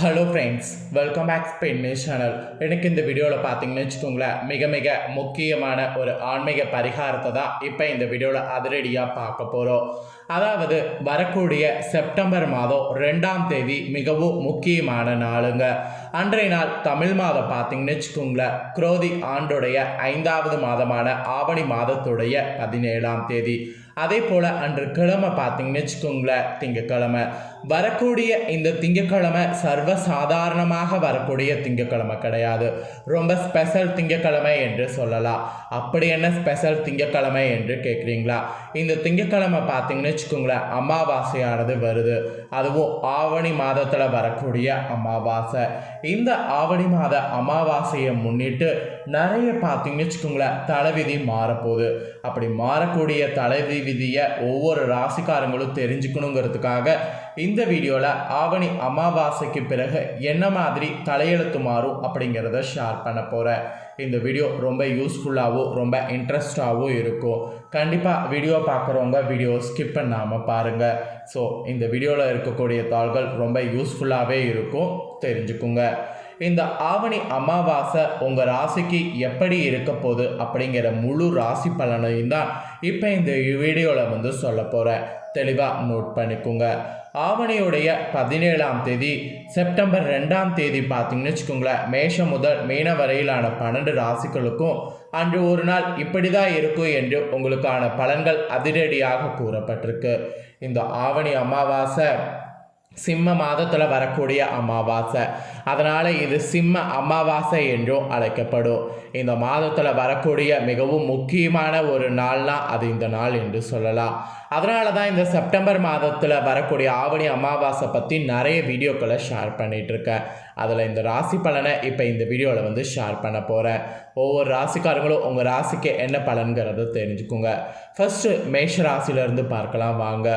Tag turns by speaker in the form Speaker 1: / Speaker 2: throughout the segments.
Speaker 1: Hello friends welcome back பெண்ணு channel எனக்கு இந்த வீடியோவில் பார்த்தீங்கன்னு வச்சுக்கோங்களேன் மிக மிக முக்கியமான ஒரு ஆன்மீக பரிகாரத்தை தான் இப்போ இந்த வீடியோவில் அதிரடியாக பார்க்க போகிறோம் அதாவது வரக்கூடிய செப்டம்பர் மாதம் ரெண்டாம் தேதி மிகவும் முக்கியமான நாளுங்க. அன்றைய நாள் தமிழ் மாதம் பார்த்தீங்கன்னு வச்சுக்கோங்களேன். குரோதி ஆண்டுடைய ஐந்தாவது மாதமான ஆவணி மாதத்துடைய பதினேழாம் தேதி. அதே போல் அன்று கிழமை பார்த்தீங்கன்னு வச்சுக்கோங்களேன் திங்கக்கிழமை. வரக்கூடிய இந்த திங்கக்கிழமை சர்வ சாதாரணமாக வரக்கூடிய திங்கக்கிழமை கிடையாது. ரொம்ப ஸ்பெஷல் திங்கக்கிழமை என்று சொல்லலாம். அப்படி என்ன ஸ்பெஷல் திங்கக்கிழமை என்று கேட்குறீங்களா இந்த திங்கக்கிழமை பார்த்தீங்கன்னு வச்சுக்கோங்களேன். அமாவாசையானது வருது. அதுவும் ஆவணி மாதத்தில் வரக்கூடிய அமாவாசை. இந்த ஆவணி மாத அமாவாசையை முன்னிட்டு நிறைய பார்த்தீங்கன்னு வச்சுக்கோங்களேன் தலைவிதி மாறப்போகுது. அப்படி மாறக்கூடிய தலைவி விதியை ஒவ்வொரு ராசிக்காரங்களும் தெரிஞ்சுக்கணுங்கிறதுக்காக இந்த வீடியோவில் ஆவணி அமாவாசைக்கு பிறகு என்ன மாதிரி தலையெழுத்து மாறும் அப்படிங்கிறத ஷேர் பண்ண போகிறேன் இந்த வீடியோ ரொம்ப யூஸ்ஃபுல்லாகவும் ரொம்ப இன்ட்ரெஸ்டாகவும் இருக்கும். கண்டிப்பாக வீடியோ பார்க்குறவங்க வீடியோ ஸ்கிப் பண்ணாமல் பாருங்கள் ஸோ இந்த வீடியோவில் இருக்கக்கூடிய தாள்கள் ரொம்ப யூஸ்ஃபுல்லாகவே இருக்கும். தெரிஞ்சுக்குங்க. இந்த ஆவணி அமாவாசை உங்கள் ராசிக்கு எப்படி இருக்க போகுது அப்படிங்கிற முழு ராசி பலனையும் தான் இப்போ இந்த வீடியோவில் வந்து சொல்ல போகிறேன் தெளிவாக நோட் பண்ணிக்கோங்க. ஆவணியுடைய பதினேழாம் தேதி செப்டம்பர் ரெண்டாம் தேதி பார்த்தீங்கன்னு வச்சுக்கோங்களேன் மேஷம் முதல் மீன வரையிலான பன்னெண்டு ராசிகளுக்கும் அன்று ஒரு நாள் இப்படி தான் இருக்கும் என்று உங்களுக்கான பலன்கள் அதிரடியாக கூறப்பட்டிருக்கு. இந்த ஆவணி அமாவாசை சிம்ம மாதத்தில் வரக்கூடிய அமாவாசை. அதனால் இது சிம்ம அமாவாசை என்றும் அழைக்கப்படும். இந்த மாதத்தில் வரக்கூடிய மிகவும் முக்கியமான ஒரு நாள்னா அது இந்த நாள் என்று சொல்லலாம். அதனால தான் இந்த செப்டம்பர் மாதத்தில் வரக்கூடிய ஆவணி அமாவாசை பற்றி நிறைய வீடியோக்களை ஷேர் பண்ணிகிட்ருக்கேன் அதில் இந்த ராசி பலனை இப்போ இந்த வீடியோவில் வந்து ஷேர் பண்ண போகிறேன் ஒவ்வொரு ராசிக்காரங்களும் உங்கள் ராசிக்கு என்ன பலன்கிறத தெரிஞ்சுக்கோங்க. ஃபஸ்ட்டு மேஷ ராசியிலேருந்து பார்க்கலாம் வாங்க.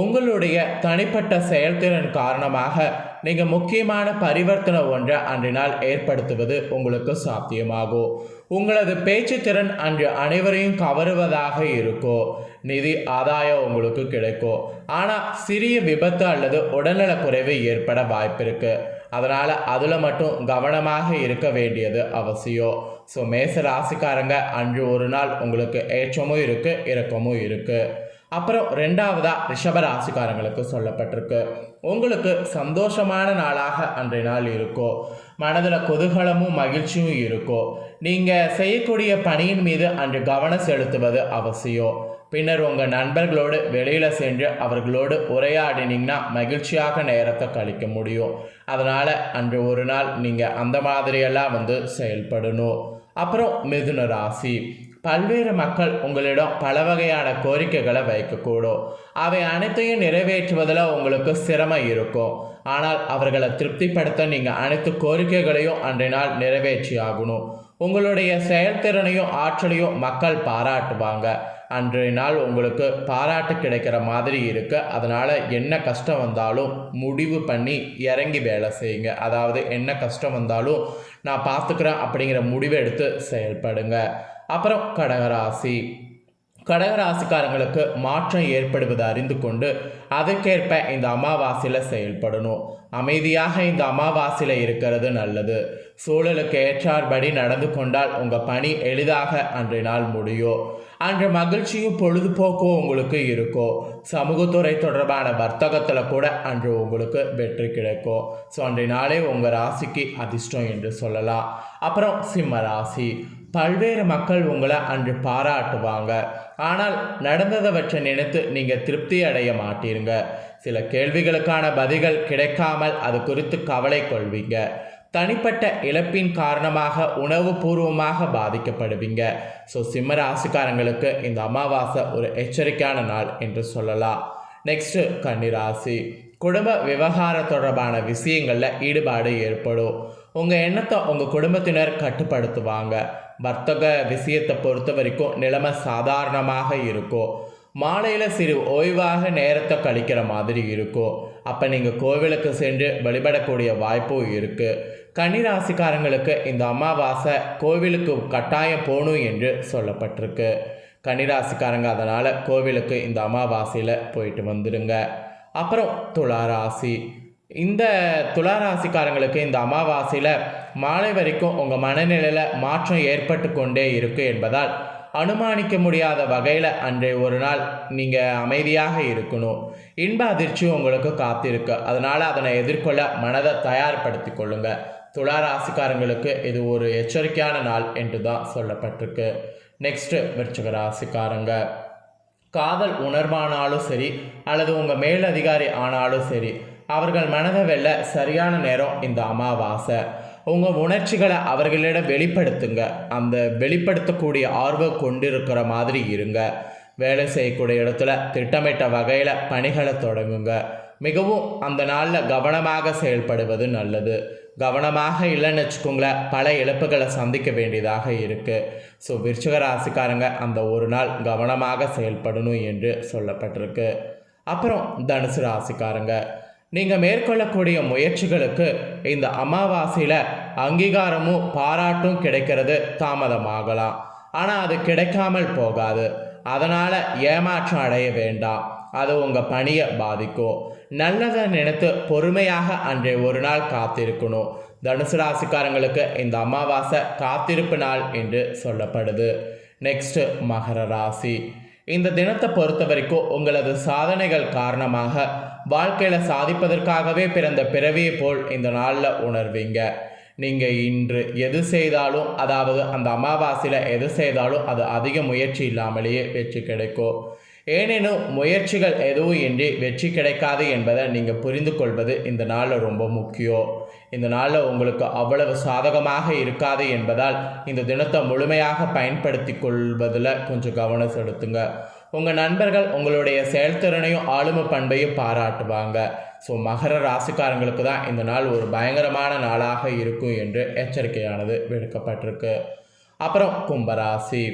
Speaker 1: உங்களுடைய தனிப்பட்ட செயல்திறன் காரணமாக நீங்கள் முக்கியமான பரிவர்த்தனை ஒன்றை அன்று நாள் ஏற்படுத்துவது உங்களுக்கு சாத்தியமாகும் உங்களது பேச்சு திறன் அன்று அனைவரையும் கவருவதாக இருக்கும் நிதி ஆதாயம் உங்களுக்கு கிடைக்கும் ஆனால் சிறிய விபத்து அல்லது உடல்நலக் குறைவு ஏற்பட வாய்ப்பிருக்கு. அதனால் அதில் மட்டும் கவனமாக இருக்க வேண்டியது அவசியம். ஸோ மேச ராசிக்காரங்க அன்று ஒரு நாள் உங்களுக்கு ஏற்றமும் இருக்குது இறக்கமும் இருக்குது அப்புறம் ரெண்டாவதா ரிஷப ராசிக்காரங்களுக்கு சொல்லப்பட்டிருக்கு. உங்களுக்கு சந்தோஷமான நாளாக அன்றைய நாள் இருக்கும் மனதில் குதூகலமும் மகிழ்ச்சியும் இருக்கும் நீங்கள் செய்யக்கூடிய பணியின் மீது அன்று கவனம் செலுத்துவது அவசியம். பின்னர் உங்கள் நண்பர்களோடு வெளியில் சென்று அவர்களோடு உரையாடினீங்கன்னா மகிழ்ச்சியாக நேரத்தை கழிக்க முடியும். அதனால் அன்று ஒரு நாள் நீங்கள் அந்த மாதிரியெல்லாம் வந்து செயல்படணும். அப்புறம் மிதுன ராசி. பல்வேறு மக்கள் உங்களிடம் பல வகையான கோரிக்கைகளை வைக்கக்கூடும். அவை அனைத்தையும் நிறைவேற்றுவதில் உங்களுக்கு சிரமம் இருக்கும். ஆனால் அவர்களை திருப்திப்படுத்த நீங்கள் அனைத்து கோரிக்கைகளையும் அன்றைய நாள் நிறைவேற்றி ஆகணும் உங்களுடைய செயல்திறனையும் ஆற்றலையும் மக்கள் பாராட்டுவாங்க. அன்றைய நாள் உங்களுக்கு பாராட்டு கிடைக்கிற மாதிரி இருக்கு. அதனால் என்ன கஷ்டம் வந்தாலும் முடிவு பண்ணி இறங்கி வேலை செய்யுங்க. அதாவது என்ன கஷ்டம் வந்தாலும் நான் பார்த்துக்கிறேன் அப்படிங்கிற முடிவை எடுத்து செயல்படுங்க. அப்புறம் கடகராசி. கடகராசிக்காரங்களுக்கு மாற்றம் ஏற்படுவதை அறிந்து கொண்டு அதற்கேற்ப இந்த அமாவாசையில் செயல்படணும். அமைதியாக இந்த அமாவாசையில் இருக்கிறது நல்லது. சூழலுக்கு ஏற்றார்படி நடந்து கொண்டால் உங்கள் பணி எளிதாக அன்றைய நாள் முடியும். அன்று மகிழ்ச்சியும் பொழுதுபோக்கும் உங்களுக்கு இருக்கும். சமூகத்துறை தொடர்பான வர்த்தகத்தில் கூட அன்று உங்களுக்கு வெற்றி கிடைக்கும். ஸோ அன்றைய நாளே உங்கள் ராசிக்கு அதிர்ஷ்டம் என்று சொல்லலாம். அப்புறம் சிம்ம ராசி. பல்வேறு மக்கள் உங்களை அன்று பாராட்டுவாங்க. ஆனால் நடந்ததவற்றை நினைத்து நீங்கள் திருப்தி அடைய மாட்டீருங்க. சில கேள்விகளுக்கான பதில்கள் கிடைக்காமல் அது குறித்து கவலை கொள்வீங்க. தனிப்பட்ட இழப்பின் காரணமாக உணவு பூர்வமாக பாதிக்கப்படுவீங்க. ஸோ சிம்ம ராசிக்காரங்களுக்கு இந்த அமாவாசை ஒரு எச்சரிக்கையான நாள் என்று சொல்லலாம். நெக்ஸ்ட்டு கன்னிராசி. குடும்ப விவகார தொடர்பான விஷயங்களில் ஈடுபாடு ஏற்படும். உங்கள் எண்ணத்தை உங்கள் குடும்பத்தினர் கட்டுப்படுத்துவாங்க. வர்த்தக விஷயத்தை பொறுத்த வரைக்கும் நிலைமை சாதாரணமாக இருக்கும் மாலையில் சிறு ஓய்வாக நேரத்தை கழிக்கிற மாதிரி இருக்கும் அப்போ நீங்கள் கோவிலுக்கு சென்று வழிபடக்கூடிய வாய்ப்பும் இருக்குது கன்னிராசிக்காரங்களுக்கு இந்த அமாவாசை கோவிலுக்கு கட்டாயம் போகணும் என்று சொல்லப்பட்டிருக்கு. கன்னிராசிக்காரங்க அதனால் கோவிலுக்கு இந்த அமாவாசையில் போயிட்டு வந்துடுங்க அப்புறம் துளாராசி. இந்த துளாராசிக்காரங்களுக்கு இந்த அமாவாசையில் மாலை வரைக்கும் உங்கள் மனநிலையில் மாற்றம் ஏற்பட்டு கொண்டே இருக்கு என்பதால் அனுமானிக்க முடியாத வகையில் அன்றைய ஒரு நாள் நீங்கள் அமைதியாக இருக்கணும். இன்ப அதிர்ச்சி உங்களுக்கு காத்திருக்கு. அதனால் அதனை எதிர்கொள்ள மனதை தயார்படுத்தி கொள்ளுங்க. துலா ராசிக்காரங்களுக்கு இது ஒரு எச்சரிக்கையான நாள் என்று தான் சொல்லப்பட்டிருக்கு. நெக்ஸ்ட்டு விருச்சக ராசிக்காரங்க. காதல் உணர்வானாலும் சரி அல்லது உங்கள் மேலதிகாரி ஆனாலும் சரி அவர்கள் மனதை வெல்ல சரியான நேரம் இந்த அமாவாசை. உங்கள் உணர்ச்சிகளை அவர்களிடம் வெளிப்படுத்துங்க. அந்த வெளிப்படுத்தக்கூடிய ஆர்வம் கொண்டிருக்கிற மாதிரி இருங்க. வேலை செய்யக்கூடிய இடத்துல திட்டமிட்ட வகையில் பணிகளை தொடங்குங்க. மிகவும் அந்த நாளில் கவனமாக செயல்படுவது நல்லது. கவனமாக இல்லைன்னு வச்சுக்கோங்களேன் பல இழப்புகளை சந்திக்க வேண்டியதாக இருக்குது ஸோ விருச்சிக ராசிக்காரங்க அந்த ஒரு நாள் கவனமாக செயல்படணும் என்று சொல்லப்பட்டிருக்கு. அப்புறம் தனுசு ராசிக்காரங்க நீங்கள் மேற்கொள்ளக்கூடிய முயற்சிகளுக்கு இந்த அமாவாசையில் அங்கீகாரமும் பாராட்டும் கிடைக்கிறது தாமதமாகலாம். ஆனால் அது கிடைக்காமல் போகாது. அதனால் ஏமாற்றம் அடைய வேண்டாம். அது உங்கள் பணியை பாதிக்கும். நல்லதை நினைத்து பொறுமையாக அன்றைய ஒரு நாள் காத்திருக்கணும். தனுசு ராசிக்காரங்களுக்கு இந்த அமாவாசை காத்திருப்பு நாள் என்று சொல்லப்படுது. நெக்ஸ்ட்டு மகர ராசி. இந்த தினத்தை பொறுத்த வரைக்கும் உங்களது சாதனைகள் காரணமாக வாழ்க்கையில் சாதிப்பதற்காகவே பிறந்த பிறவியை போல் இந்த நாளில் உணர்வீங்க. நீங்கள் இன்று எது செய்தாலும் அதாவது அந்த அமாவாசையில் எது செய்தாலும் அது அதிக முயற்சி இல்லாமலேயே வெற்றி கிடைக்கும். ஏனெனும் முயற்சிகள் எதுவும் இன்றி வெற்றி கிடைக்காது என்பதை நீங்கள் புரிந்து கொள்வது இந்த நாளில் ரொம்ப முக்கியம். இந்த நாளில் உங்களுக்கு அவ்வளவு சாதகமாக இருக்காது என்பதால் இந்த தினத்தை முழுமையாக பயன்படுத்தி கொள்வதில் கொஞ்சம் கவனம் செலுத்துங்க. உங்கள் நண்பர்கள் உங்களுடைய செயல்திறனையும் ஆளுமை பண்பையும் பாராட்டுவாங்க. ஸோ மகர ராசிக்காரங்களுக்கு தான் இந்த நாள் ஒரு பயங்கரமான நாளாக இருக்கும் என்று எச்சரிக்கையானது விடுக்கப்பட்டிருக்கு. அப்புறம் கும்பராசி.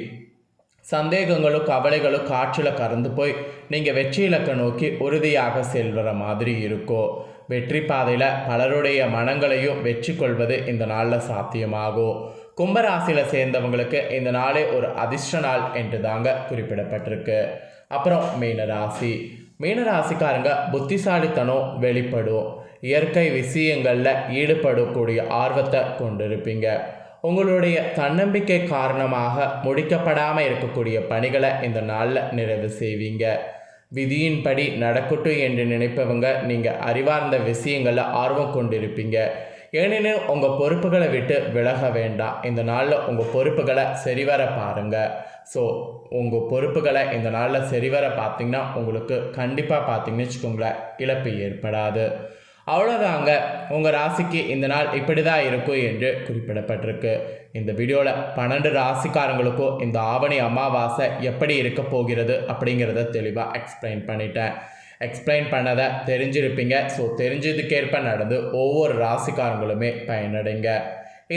Speaker 1: சந்தேகங்களும் கவலைகளும் காற்றில் கறந்து போய் நீங்கள் வெற்றி இலக்கை நோக்கி உறுதியாக செல்கிற மாதிரி இருக்கும் வெற்றி பாதையில் பலருடைய மனங்களையும் வெற்றி கொள்வது இந்த நாளில் சாத்தியமாகும் கும்பராசியில் சேர்ந்தவங்களுக்கு இந்த நாளே ஒரு அதிர்ஷ்ட நாள் என்று தாங்க குறிப்பிடப்பட்டிருக்கு. அப்புறம் மீனராசி. மீனராசிக்காரங்க புத்திசாலித்தனம் வெளிப்படும். இயற்கை விஷயங்களில் ஈடுபடக்கூடிய ஆர்வத்தை கொண்டிருப்பீங்க. உங்களுடைய தன்னம்பிக்கை காரணமாக முடிக்கப்படாமல் இருக்கக்கூடிய பணிகளை இந்த நாளில் நிறைவு செய்வீங்க. விதியின்படி நடக்கட்டும் என்று நினைப்பவங்க நீங்கள் அறிவார்ந்த விஷயங்களில் ஆர்வம் கொண்டிருப்பீங்க. ஏனெனில் உங்கள் பொறுப்புகளை விட்டு விலக வேண்டாம். இந்த நாளில் உங்கள் பொறுப்புகளை சரிவர பாருங்கள் ஸோ உங்கள் பொறுப்புகளை இந்த நாளில் சரிவர பார்த்தீங்கன்னா உங்களுக்கு கண்டிப்பாக பார்த்தீங்கன்னு வச்சுக்கோங்களேன் இழப்பு ஏற்படாது. அவ்வளோதாங்க உங்கள் ராசிக்கு இந்த நாள் இப்படி தான் இருக்கும் என்று குறிப்பிடப்பட்டிருக்கு. இந்த வீடியோவில் பன்னெண்டு ராசிக்காரங்களுக்கும் இந்த ஆவணி அமாவாசை எப்படி இருக்க போகிறது அப்படிங்கிறத தெளிவாக எக்ஸ்பிளைன் பண்ணிட்டேன். எக்ஸ்பிளைன் பண்ணதை தெரிஞ்சிருப்பீங்க. ஸோ தெரிஞ்சதுக்கேற்ப நடந்து ஒவ்வொரு ராசிக்காரங்களுமே பயனடைங்க.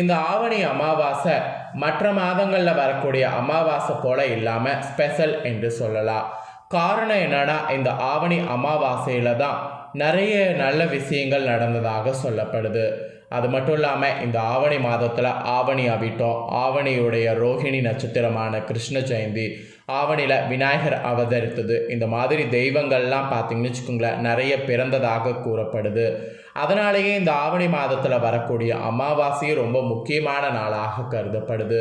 Speaker 1: இந்த ஆவணி அமாவாசை மற்ற மாதங்களில் வரக்கூடிய அமாவாசை போல இல்லாமல் ஸ்பெஷல் என்று சொல்லலாம். காரணம் என்னன்னா இந்த ஆவணி அமாவாசையில் தான் நிறைய நல்ல விஷயங்கள் நடந்ததாக சொல்லப்படுது. அது மட்டும் இல்லாமல் இந்த ஆவணி மாதத்தில் ஆவணி அபிட்டம். ஆவணியுடைய ரோஹிணி நட்சத்திரமான கிருஷ்ண ஜெயந்தி ஆவணியில் விநாயகர் அவதரித்தது. இந்த மாதிரி தெய்வங்கள்லாம் பார்த்திங்கன்னு வச்சுக்கோங்களேன் நிறைய பிறந்ததாக கூறப்படுது. அதனாலேயே இந்த ஆவணி மாதத்தில் வரக்கூடிய அமாவாசை ரொம்ப முக்கியமான நாளாக கருதப்படுது.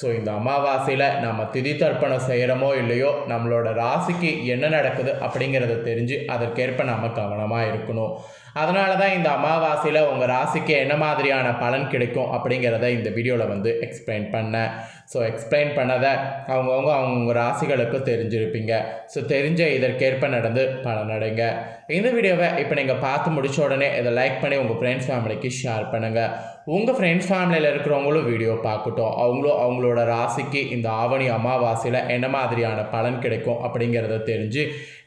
Speaker 1: ஸோ இந்த அமாவாசையில் நம்ம திதி தர்ப்பணம் செய்கிறோமோ இல்லையோ நம்மளோட ராசிக்கு என்ன நடக்குது அப்படிங்கிறத தெரிஞ்சு அதற்கேற்ப நம்ம கவனமாக இருக்கணும். அதனால தான் இந்த அமாவாசையில் உங்கள் ராசிக்கு என்ன மாதிரியான பலன் கிடைக்கும் அப்படிங்கிறத இந்த வீடியோவில் வந்து எக்ஸ்பிளைன் பண்ணேன் ஸோ எக்ஸ்பிளைன் பண்ணதை அவங்கவுங்க அவங்கவுங்க ராசிகளுக்கு தெரிஞ்சிருப்பீங்க. ஸோ தெரிஞ்ச இதற்கேற்ப நடந்து பலனடைங்க இந்த வீடியோவை இப்போ நீங்கள் பார்த்து முடிச்ச உடனே இதை லைக் பண்ணி உங்கள் ஃப்ரெண்ட்ஸ் ஃபேமிலிக்கு ஷேர் பண்ணுங்கள் உங்கள் ஃப்ரெண்ட்ஸ் ஃபேமிலியில் இருக்கிறவங்களும் வீடியோ பார்க்கட்டும். அவங்களும் அவங்களோட ராசிக்கு இந்த ஆவணி அமாவாசையில் என்ன மாதிரியான பலன் கிடைக்கும் அப்படிங்கிறத தெரிஞ்சு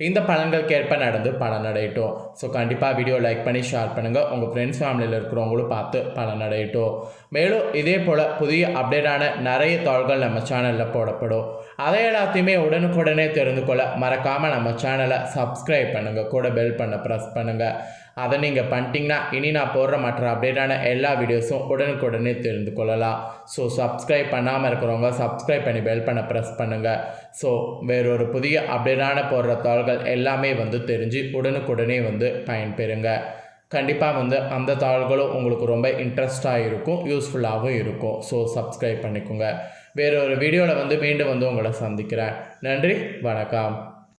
Speaker 1: இந்த பலன்களுக்கேற்ப நடந்து பலனடையட்டும் ஸோ கண்டிப்பாக வீடியோ லைக் லைக் பண்ணி ஷேர் பண்ணுங்கள் உங்கள் ஃப்ரெண்ட்ஸ் ஃபேமிலியில் இருக்கிறவங்களும் பார்த்து பலனடையட்டும் மேலும் இதே போல் புதிய அப்டேட்டான நிறைய தாள்கள் நம்ம சேனலில் போடப்படும். அதை எல்லாத்தையுமே உடனுக்குடனே தெரிந்து கொள்ள மறக்காமல் நம்ம சேனலை சப்ஸ்கிரைப் பண்ணுங்கள் கூட பெல் பண்ண ப்ரெஸ் பண்ணுங்கள் அதை நீங்கள் பண்ணிட்டீங்கன்னா இனி நான் போடுற மற்ற அப்டேட்டான எல்லா வீடியோஸும் உடனுக்குடனே தெரிந்து கொள்ளலாம். ஸோ சப்ஸ்கிரைப் பண்ணாமல் இருக்கிறவங்க சப்ஸ்கிரைப் பண்ணி பெல் பண்ண ப்ரெஸ் பண்ணுங்கள் ஸோ வேறொரு புதிய அப்டேட்டான போடுற தாள்கள் எல்லாமே வந்து தெரிஞ்சு உடனுக்குடனே வந்து பயன்பெறுங்க. கண்டிப்பாக வந்து அந்த தாள்களும் உங்களுக்கு ரொம்ப இன்ட்ரெஸ்டாக இருக்கும் யூஸ்ஃபுல்லாகவும் இருக்கும். ஸோ சப்ஸ்கிரைப் பண்ணிக்கோங்க. வேறொரு வீடியோவில் வந்து மீண்டும் வந்து உங்களை சந்திக்கிறேன். நன்றி வணக்கம்.